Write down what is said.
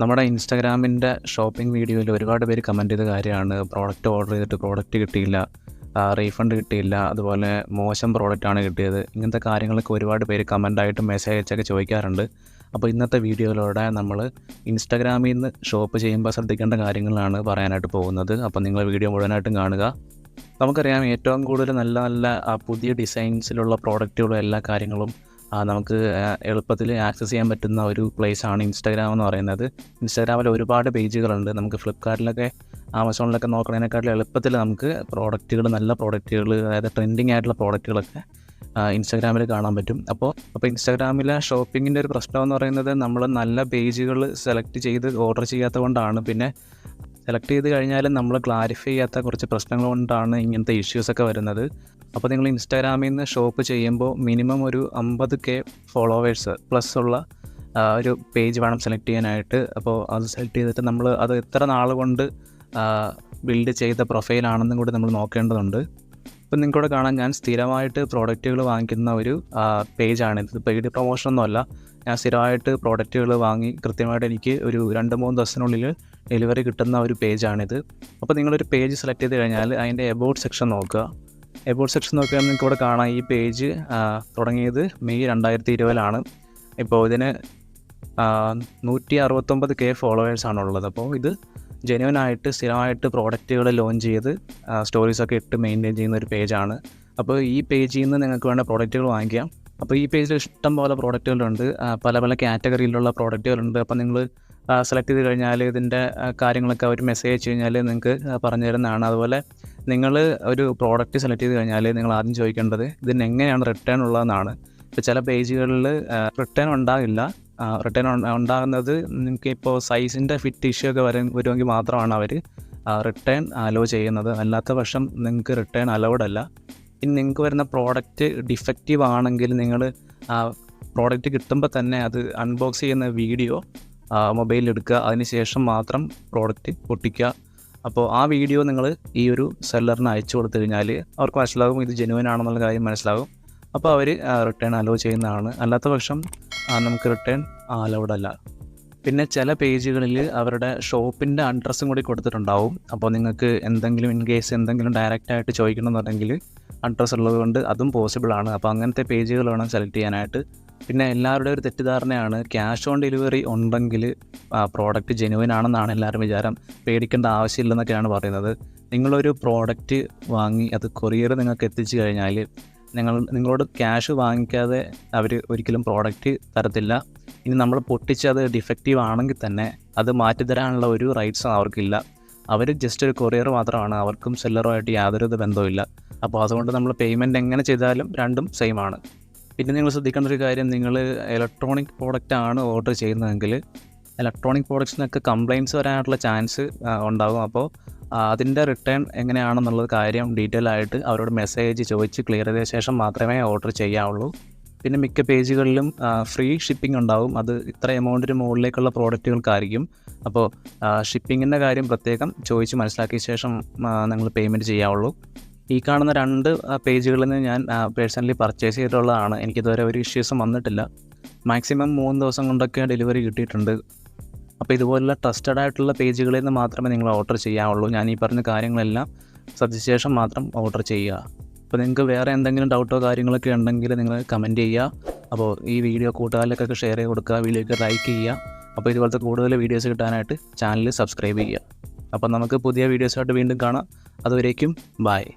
നമ്മുടെ ഇൻസ്റ്റാഗ്രാമിന്റെ ഷോപ്പിംഗ് വീഡിയോയിൽ ഒരുപാട് പേര് കമന്റ് ചെയ്ത കാര്യമാണ്. പ്രോഡക്റ്റ് ഓർഡർ ചെയ്തിട്ട് പ്രോഡക്റ്റ് കിട്ടിയില്ല. റീഫണ്ട് കിട്ടിയില്ല. അതുപോലെ മോശം പ്രോഡക്റ്റാണ് കിട്ടിയത്. ഇങ്ങനത്തെ കാര്യങ്ങളൊക്കെ ഒരുപാട് പേര് കമന്റായിട്ട് മെസ്സേജ് അയച്ചൊക്കെ ചോദിക്കാറുണ്ട്. അപ്പോൾ ഇന്നത്തെ വീഡിയോയിലൂടെ നമ്മൾ ഇൻസ്റ്റാഗ്രാമിൽ നിന്ന് ഷോപ്പ് ചെയ്യുമ്പോൾ ശ്രദ്ധിക്കേണ്ട കാര്യങ്ങളാണ് പറയാനായിട്ട് പോകുന്നത്. അപ്പോൾ നിങ്ങൾ വീഡിയോ മുഴുവനായിട്ടും കാണുക. നമുക്കറിയാം ഏറ്റവും കൂടുതൽ നല്ല നല്ല പുതിയ ഡിസൈൻസിലുള്ള പ്രോഡക്റ്റുകളും എല്ലാ കാര്യങ്ങളും നമുക്ക് എളുപ്പത്തിൽ ആക്സസ് ചെയ്യാൻ പറ്റുന്ന ഒരു place ആണ് ഇൻസ്റ്റാഗ്രാം എന്ന് പറയുന്നത്. ഇൻസ്റ്റാഗ്രാമിൽ ഒരുപാട് പേജുകളുണ്ട് നമുക്ക് ഫ്ലിപ്കാർട്ടിലൊക്കെ ആമസോണിലൊക്കെ നോക്കുന്നതിനെക്കാട്ടിലും എളുപ്പത്തിൽ നമുക്ക് പ്രോഡക്റ്റുകൾ നല്ല പ്രോഡക്റ്റുകൾ അതായത് ട്രെൻഡിങ് ആയിട്ടുള്ള പ്രോഡക്റ്റുകളൊക്കെ ഇൻസ്റ്റാഗ്രാമിൽ കാണാൻ പറ്റും. അപ്പോൾ അപ്പോൾ ഇൻസ്റ്റാഗ്രാമിലെ ഷോപ്പിങ്ങിന്റെ ഒരു പ്രശ്നം എന്ന് പറയുന്നത് നമ്മൾ നല്ല പേജുകൾ സെലക്ട് ചെയ്ത് ഓർഡർ ചെയ്യാത്തത് കൊണ്ടാണ്. പിന്നെ സെലക്ട് ചെയ്ത് കഴിഞ്ഞാലും നമ്മൾ ക്ലാരിഫൈ ചെയ്യാത്ത കുറച്ച് പ്രശ്നങ്ങൾ കൊണ്ടാണ് ഇങ്ങനത്തെ ഇഷ്യൂസൊക്കെ വരുന്നത്. അപ്പോൾ നിങ്ങൾ ഇൻസ്റ്റാഗ്രാമിൽ നിന്ന് ഷോപ്പ് ചെയ്യുമ്പോൾ മിനിമം ഒരു അമ്പത് കെ ഫോളോവേഴ്സ് പ്ലസ് ഉള്ള ഒരു പേജ് വേണം സെലക്ട് ചെയ്യാനായിട്ട്. അപ്പോൾ അത് സെലക്ട് ചെയ്തിട്ട് നമ്മൾ അത് എത്ര നാൾ കൊണ്ട് ബിൽഡ് ചെയ്ത പ്രൊഫൈലാണെന്നും കൂടി നമ്മൾ നോക്കേണ്ടതുണ്ട്. ഇപ്പം നിങ്ങൾക്കിവിടെ കാണാൻ ഞാൻ സ്ഥിരമായിട്ട് പ്രോഡക്റ്റുകൾ വാങ്ങിക്കുന്ന ഒരു പേജാണ് ഇത് പെയ്ഡ് പ്രൊമോഷനൊന്നുമല്ല ഞാൻ സ്ഥിരമായിട്ട് പ്രോഡക്റ്റുകൾ വാങ്ങി കൃത്യമായിട്ട് എനിക്ക് ഒരു രണ്ട് മൂന്ന് ദിവസത്തിനുള്ളിൽ ഡെലിവറി കിട്ടുന്ന ഒരു പേജാണിത് അപ്പോൾ നിങ്ങളൊരു പേജ് സെലക്ട് ചെയ്ത് കഴിഞ്ഞാൽ അതിന്റെ എബൌട്ട് സെക്ഷൻ നോക്കുക. എബൌട്ട് സെക്ഷൻ നോക്കിയാൽ നിങ്ങൾക്ക് ഇവിടെ കാണാം ഈ പേജ് തുടങ്ങിയത് മെയ് രണ്ടായിരത്തി ഇരുപതിലാണ് ഇപ്പോൾ ഇതിന് നൂറ്റി അറുപത്തൊമ്പത് കെ ഫോളോവേഴ്സാണുള്ളത് അപ്പോൾ ഇത് ജെനുവൻ ആയിട്ട് സ്ഥിരമായിട്ട് പ്രോഡക്റ്റുകൾ ലോഞ്ച് ചെയ്ത് സ്റ്റോറീസൊക്കെ ഇട്ട് മെയിന്റെയിൻ ചെയ്യുന്ന ഒരു പേജാണ് അപ്പോൾ ഈ പേജിൽ നിന്ന് നിങ്ങൾക്ക് വേണ്ട പ്രോഡക്റ്റുകൾ വാങ്ങിക്കാം. അപ്പോൾ ഈ പേജിൽ ഇഷ്ടം പോലെ പ്രോഡക്റ്റുകളുണ്ട് പല പല കാറ്റഗറിയിലുള്ള പ്രോഡക്റ്റുകളുണ്ട് അപ്പോൾ നിങ്ങൾ സെലക്ട് ചെയ്ത് കഴിഞ്ഞാൽ ഇതിന്റെ കാര്യങ്ങളൊക്കെ അവർ മെസ്സേജ് അയച്ചു കഴിഞ്ഞാൽ നിങ്ങൾക്ക് പറഞ്ഞു തരുന്നതാണ്. അതുപോലെ നിങ്ങൾ ഒരു പ്രോഡക്റ്റ് സെലക്ട് ചെയ്ത് കഴിഞ്ഞാൽ നിങ്ങൾ ആദ്യം ചോദിക്കേണ്ടത് ഇതിന് എങ്ങനെയാണ് റിട്ടേൺ ഉള്ളതെന്നാണ്. ഇപ്പോൾ ചില പേജുകളിൽ റിട്ടേൺ ഉണ്ടാകില്ല റിട്ടേൺ ഉണ്ടാകുന്നത് നിങ്ങൾക്ക് ഇപ്പോൾ സൈസിന്റെ ഫിറ്റ് ഇഷ്യൂ ഒക്കെ വരും വരുമെങ്കിൽ മാത്രമാണ് അവർ റിട്ടേൺ അലോ ചെയ്യുന്നത്. അല്ലാത്ത പക്ഷം നിങ്ങൾക്ക് റിട്ടേൺ അലൗഡ് അല്ല. ഇനി നിങ്ങൾക്ക് വരുന്ന പ്രോഡക്റ്റ് ഡിഫക്റ്റീവ് ആണെങ്കിൽ നിങ്ങൾ പ്രോഡക്റ്റ് കിട്ടുമ്പോൾ തന്നെ അത് അൺബോക്സ് ചെയ്യുന്ന വീഡിയോ മൊബൈലിൽ എടുക്കുക. അതിന് ശേഷം മാത്രം പ്രോഡക്റ്റ് പൊട്ടിക്കുക. അപ്പോൾ ആ വീഡിയോ നിങ്ങൾ ഈ ഒരു സെല്ലറിന് അയച്ചു കൊടുത്തു കഴിഞ്ഞാൽ അവർക്ക് മനസ്സിലാകും ഇത് ജെനുവൻ ആണെന്നുള്ള കാര്യം മനസ്സിലാകും. അപ്പോൾ അവർ റിട്ടേൺ അലോ ചെയ്യുന്നതാണ്. അല്ലാത്ത പക്ഷം നമുക്ക് റിട്ടേൺ അലൗഡ് അല്ല. പിന്നെ ചില പേജുകളിൽ അവരുടെ ഷോപ്പിന്റെ അഡ്രസ്സും കൂടി കൊടുത്തിട്ടുണ്ടാവും. അപ്പോൾ നിങ്ങൾക്ക് എന്തെങ്കിലും ഇൻ കേസ് എന്തെങ്കിലും ഡയറക്റ്റ് ആയിട്ട് ചോദിക്കണമെന്നുണ്ടെങ്കിൽ അഡ്രസ്സ് ഉള്ളത് കൊണ്ട് അതും പോസിബിൾ ആണ്. അപ്പോൾ അങ്ങനത്തെ പേജുകൾ വേണം സെലക്ട് ചെയ്യാനായിട്ട്. പിന്നെ എല്ലാവരുടെയും ഒരു തെറ്റിദ്ധാരണയാണ് ക്യാഷ് ഓൺ ഡെലിവറി ഉണ്ടെങ്കിൽ പ്രോഡക്റ്റ് ജെനുവൻ ആണെന്നാണ് എല്ലാവരും വിചാരം. പേടിക്കേണ്ട ആവശ്യമില്ലെന്നൊക്കെയാണ് പറയുന്നത്. നിങ്ങളൊരു പ്രോഡക്റ്റ് വാങ്ങി അത് കൊറിയർ നിങ്ങൾക്ക് എത്തിച്ചു കഴിഞ്ഞാൽ നിങ്ങൾ നിങ്ങളോട് ക്യാഷ് വാങ്ങിക്കാതെ അവർ ഒരിക്കലും പ്രോഡക്റ്റ് തരത്തില്ല. ഇനി നമ്മൾ പൊട്ടിച്ച് അത് ഡിഫക്റ്റീവ് ആണെങ്കിൽ തന്നെ അത് മാറ്റിത്തരാനുള്ള ഒരു റൈറ്റ്സ് അവർക്കില്ല. അവർ ജസ്റ്റ് ഒരു കൊറിയർ മാത്രമാണ്. അവർക്കും സെല്ലറുമായിട്ട് യാതൊരു ബന്ധവും ബന്ധവുമില്ല. അപ്പോൾ അതുകൊണ്ട് നമ്മൾ പേയ്മെന്റ് എങ്ങനെ ചെയ്താലും രണ്ടും സെയിം ആണ്. പിന്നെ നിങ്ങൾ ശ്രദ്ധിക്കേണ്ട ഒരു കാര്യം നിങ്ങൾ ഇലക്ട്രോണിക് പ്രോഡക്റ്റ് ആണ് ഓർഡർ ചെയ്യുന്നതെങ്കിൽ ഇലക്ട്രോണിക് പ്രോഡക്റ്റ്സിനൊക്കെ കംപ്ലയിന്റ്സ് വരാനുള്ള ചാൻസ് ഉണ്ടാകും അപ്പോൾ അതിന്റെ റിട്ടേൺ എങ്ങനെയാണെന്നുള്ളത് കാര്യം ഡീറ്റെയിൽ ആയിട്ട് അവരോട് മെസ്സേജ് ചോദിച്ച് ക്ലിയർ ചെയ്ത ശേഷം മാത്രമേ ഓർഡർ ചെയ്യാവുള്ളൂ. പിന്നെ മിക്ക പേജുകളിലും ഫ്രീ ഷിപ്പിംഗ് ഉണ്ടാവും. അത് ഇത്ര എമൗണ്ടിന് മുകളിലേക്കുള്ള പ്രോഡക്റ്റുകൾക്കായിരിക്കും അപ്പോൾ ഷിപ്പിങ്ങിന്റെ കാര്യം പ്രത്യേകം ചോദിച്ച് മനസ്സിലാക്കിയ ശേഷം നിങ്ങൾ പേയ്മെന്റ് ചെയ്യാവുള്ളൂ. ഈ കാണുന്ന രണ്ട് പേജുകളിൽ നിന്ന് ഞാൻ പേഴ്സണലി പർച്ചേസ് ചെയ്തിട്ടുള്ളതാണ്. എനിക്കിതുവരെ ഒരു ഇഷ്യൂസും വന്നിട്ടില്ല. മാക്സിമം മൂന്ന് ദിവസം കൊണ്ടൊക്കെ ഡെലിവറി കിട്ടിയിട്ടുണ്ട്. അപ്പോൾ ഇതുപോലുള്ള ട്രസ്റ്റഡ് ആയിട്ടുള്ള പേജുകളിൽ നിന്ന് മാത്രമേ നിങ്ങൾ ഓർഡർ ചെയ്യാവുള്ളൂ. ഞാൻ ഈ പറഞ്ഞ കാര്യങ്ങളെല്ലാം ശ്രദ്ധിച്ച ശേഷം മാത്രം ഓർഡർ ചെയ്യുക. അപ്പോൾ നിങ്ങൾക്ക് വേറെ എന്തെങ്കിലും ഡൗട്ടോ കാര്യങ്ങളൊക്കെ ഉണ്ടെങ്കിൽ നിങ്ങൾ കമന്റ് ചെയ്യുക. അപ്പോൾ ഈ വീഡിയോ കൂട്ടുകാരിലേക്കൊക്കെ ഷെയർ ചെയ്ത് കൊടുക്കുക വീഡിയോക്ക് ലൈക്ക് ചെയ്യുക. അപ്പോൾ ഇതുപോലത്തെ കൂടുതൽ വീഡിയോസ് കിട്ടാനായിട്ട് ചാനൽ സബ്സ്ക്രൈബ് ചെയ്യുക. അപ്പോൾ നമുക്ക് പുതിയ വീഡിയോസായിട്ട് വീണ്ടും കാണാം. അതുവരേക്കും ബായ്